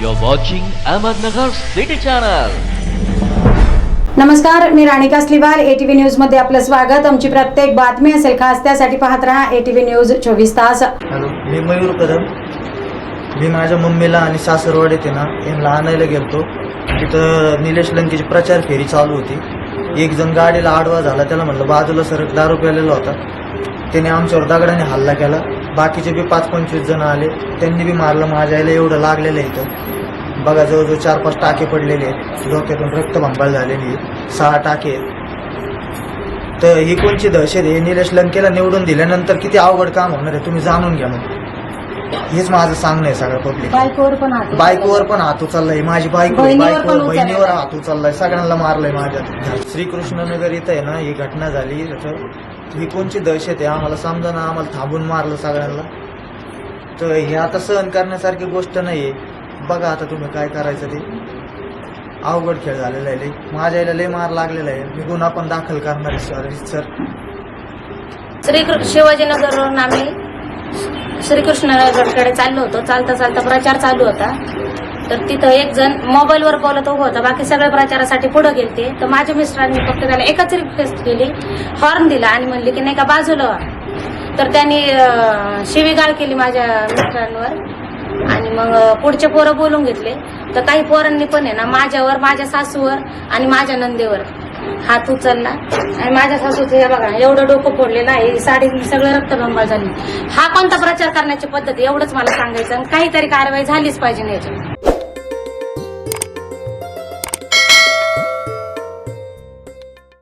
You're watching Ahmednagar City Channel. नमस्कार मी Ranika स्लिवाल. ATV न्यूजमध्ये आपलं स्वागत. आमची प्रत्येक बातमी असेल खास त्यासाठी पाहत रहा एटीव्ही न्यूज चोवीस तास. हॅलो मी मयूर कदम. मी माझ्या मम्मीला आणि सासरवाड येते ना यांना आणायला गेलतो. तिथं निलेश लंकेची प्रचार फेरी चालू होती. एक जण गाडीला आडवा झाला. त्याला म्हटलं बाजूला सर दारू प्यालेला होता. त्याने आमच्यावर दगडाने हल्ला केला. बाकीचे बी पाच पंचवीस जण आले. त्यांनी बी मारलं माझ्या आईला एवढं लागलेलं आहे इथं. बघा जवळजवळ चार पाच टाके पडलेले आहेत. डोक्यातून रक्तभंबाळ झालेली सहा टाके तर ही कोणची दहशत आहे? निलेश लंकेला निवडून दिल्यानंतर किती अवघड काम होणार आहे? तुम्ही जाणून घ्या मग. हेच माझं सांगणं आहे सगळं पब्लिक बाईकवर पण. बायकोवर पण हात उचललाय. माझी बायको बायकोवर उचललाय. बहिणीवर हात उचललाय. सगळ्यांना मारलंय माझ्या श्रीकृष्णनगर इथं आहे ना ही घटना झाली. ही कोणची दहशत आहे? आम्हाला समजा ना आम्हाला थांबून मारलं सगळ्यांना. तर हे आता सहन करण्यासारखी गोष्ट नाहीये. बघा आता तुम्ही काय करायचं ते. अवघड खेळ झालेला आहे लई माझ्या आईला लय मार लागलेला आहे. मी गुन्हा पण दाखल करणार आहे सर सर. श्री शिवाजीनगरवरून आम्ही श्रीकृष्णनगरकडे चाललो होतो. चालता चालता प्रचार चालू होता. तर तिथं एक जण मोबाईलवर बोलत उभं होता. बाकी सगळे प्रचारासाठी पुढे गेलते. तर माझ्या मिस्टरांनी फक्त त्याला एकच रिक्वेस्ट केली. हॉर्न दिला आणि म्हणले की नाही का बाजूला तर त्यांनी शिवीगाळ केली माझ्या मिस्टरांवर. आणि मग पुढचे पोरं बोलून घेतले. तर काही पोरांनी पण आहे ना माझ्यावर माझ्या सासूवर आणि माझ्या नंदेवर हात उचलला. आणि माझ्या सासूचं हे बघा एवढं डोकं फोडलेलं आहे. साडी सगळं रक्तभंबाळ झाली. हा कोणता प्रचार करण्याची पद्धत एवढंच मला सांगायचं. आणि काहीतरी कारवाई झालीच पाहिजे ना याच्यात.